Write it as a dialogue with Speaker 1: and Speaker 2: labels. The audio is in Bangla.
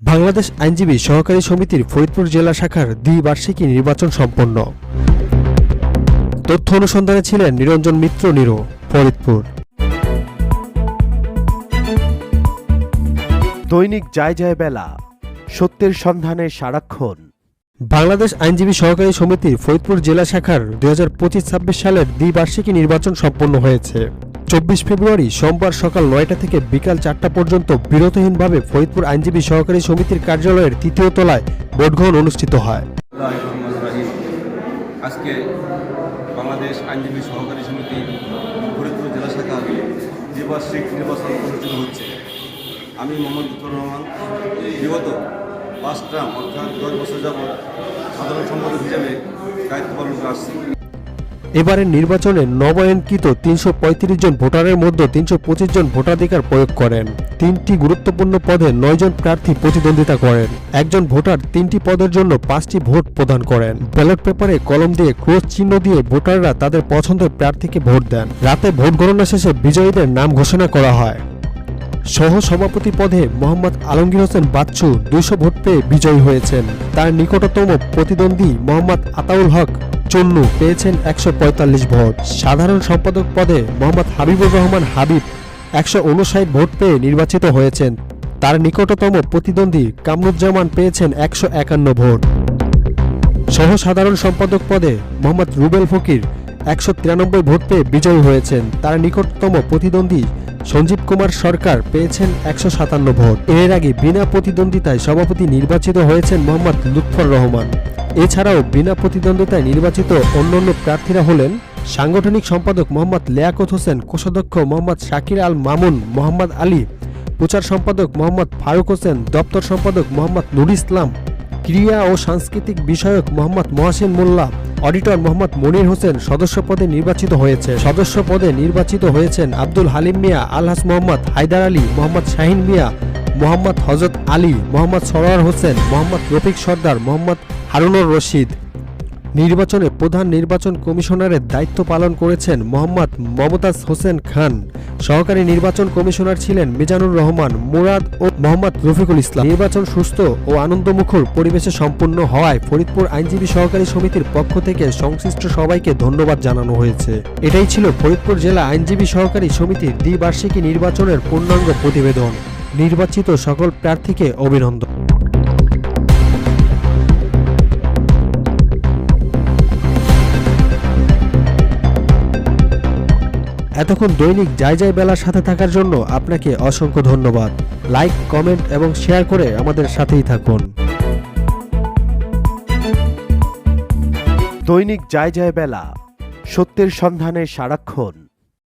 Speaker 1: বাংলাদেশ আইনজীবী সহকারী সমিতির ফরিদপুর জেলা শাখার দ্বিবার্ষিকী নির্বাচন সম্পন্ন। তথ্য অনুসন্ধানে ছিলেন নিরঞ্জন মিত্র নিরো ফরিদপুর।
Speaker 2: দৈনিক যায় যায় বেলা সত্যের সন্ধানে সারাক্ষণ।
Speaker 1: বাংলাদেশ আইনজীবী সহকারী সমিতির ফরিদপুর জেলা শাখার দুই হাজার পঁচিশ ছাব্বিশ সালের দ্বিবার্ষিকী নির্বাচন সম্পন্ন হয়েছে। চব্বিশ ফেব্রুয়ারি সোমবার সকাল নয়টা থেকে বিকাল চারটা পর্যন্ত বিরতহীনভাবে ফরিদপুর আইনজীবী সহকারী সমিতির কার্যালয়ের তৃতীয় তলায় ভোট গ্রহণ অনুষ্ঠিত হয়।
Speaker 3: আজকে বাংলাদেশ আইনজীবী সহকারী সমিতি ফরিদপুর জেলা শাখার দ্বিবার্ষিক নির্বাচন অনুষ্ঠিত হচ্ছে। আমি মোহাম্মদ লুৎফর রহমান। বিগত পাঁচ ট্রাম, অর্থাৎ দশ বছর যাবৎ সাধারণ সম্পাদক হিসেবে দায়িত্ব পালন করে আসছি।
Speaker 1: এবারের নির্বাচনে নবায়নকৃত তিনশো পঁয়ত্রিশ জন ভোটারের মধ্যে তিনশো পঁচিশ জন ভোটাধিকার প্রয়োগ করেন। তিনটি গুরুত্বপূর্ণ পদে নয় জন প্রার্থী প্রতিদ্বন্দ্বিতা করেন। একজন ভোটার তিনটি পদের জন্য পাঁচটি ভোট প্রদান করেন। ব্যালট পেপারে কলম দিয়ে ক্রস চিহ্ন দিয়ে ভোটাররা তাদের পছন্দের প্রার্থীকে ভোট দেন। রাতে ভোট গণনা শেষে বিজয়ীদের নাম ঘোষণা করা হয়। সহ সভাপতি পদে মোহাম্মদ আলমগীর হোসেন বাচ্চু দুইশো ভোট পেয়ে বিজয়ী হয়েছেন। তার নিকটতম প্রতিদ্বন্দ্বী মোহাম্মদ আতাউল হক চন্নু পেয়েছেন একশো পঁয়তাল্লিশ ভোট। সাধারণ সম্পাদক পদে মোহাম্মদ হাবিবুর রহমান হাবিব একশো উনষাট ভোট পেয়ে নির্বাচিত হয়েছেন। তার নিকটতম প্রতিদ্বন্দ্বী কামরুজ্জামান পেয়েছেন একশো একান্ন ভোট। সহ সাধারণ সম্পাদক পদে মোহাম্মদ রুবেল ফকির একশো তিরানব্বই ভোট পেয়ে বিজয়ী হয়েছেন। তার নিকটতম প্রতিদ্বন্দ্বী সঞ্জীব কুমার সরকার পেয়েছেন একশো সাতান্ন ভোট। এর আগে বিনা প্রতিদ্বন্দ্বিতায় সভাপতি নির্বাচিত হয়েছেন মোহাম্মদ লুৎফর রহমান। এছাড়াও বিনা প্রতিদ্বন্দ্বিতায় নির্বাচিত অন্যান্য প্রার্থীরা হলেন সাংগঠনিক সম্পাদক মোহাম্মদ লিয়াকত হোসেন, কোষাধ্যক্ষ মোহাম্মদ শাকির আল মামুন, মোহাম্মদ আলী, প্রচার সম্পাদক মোহাম্মদ ফারুক হোসেন, দপ্তর সম্পাদক মোহাম্মদ নুর ইসলাম ক্রীড়া ও সাংস্কৃতিক বিষয়ক মোহাম্মদ মহাসিন মোল্লা, অডিটর মোহাম্মদ মনির হোসেন সদস্য পদে নির্বাচিত হয়েছে। সদস্য পদে নির্বাচিত হয়েছেন আব্দুল হালিম মিয়া আলহাস মোহাম্মদ হায়দার আলী, মোহাম্মদ শাহিন মিয়া মোহাম্মদ হজরত আলী, মোহাম্মদ সরোয়ার হোসেন, মোহাম্মদ রফিক সর্দার, মোহাম্মদ হারুনুর রশিদ। নির্বাচনে প্রধান নির্বাচন কমিশনারের দায়িত্ব পালন করেছেন মোহাম্মদ মমতাজ হোসেন খান। সহকারী নির্বাচন কমিশনার ছিলেন মিজানুর রহমান, মুরাদ ও মোহাম্মদ রফিকুল ইসলাম। নির্বাচন সুস্থ ও আনন্দমুখর পরিবেশে সম্পন্ন হওয়ায় ফরিদপুর আইনজীবী সহকারী সমিতির পক্ষ থেকে সংশ্লিষ্ট সবাইকে ধন্যবাদ জানানো হয়েছে। এটাই ছিল ফরিদপুর জেলা আইনজীবী সহকারী সমিতির দ্বিবার্ষিকী নির্বাচনের পূর্ণাঙ্গ প্রতিবেদন। নির্বাচিত সকল প্রার্থীকে অভিনন্দন। এতক্ষণ দৈনিক যাই যাই বেলার সাথে থাকার জন্য আপনাকে অসংখ্য ধন্যবাদ। লাইক, কমেন্ট এবং শেয়ার করে আমাদের সাথেই থাকুন।
Speaker 2: দৈনিক যায় যায় বেলা, সত্যের সন্ধানে সারাক্ষণ।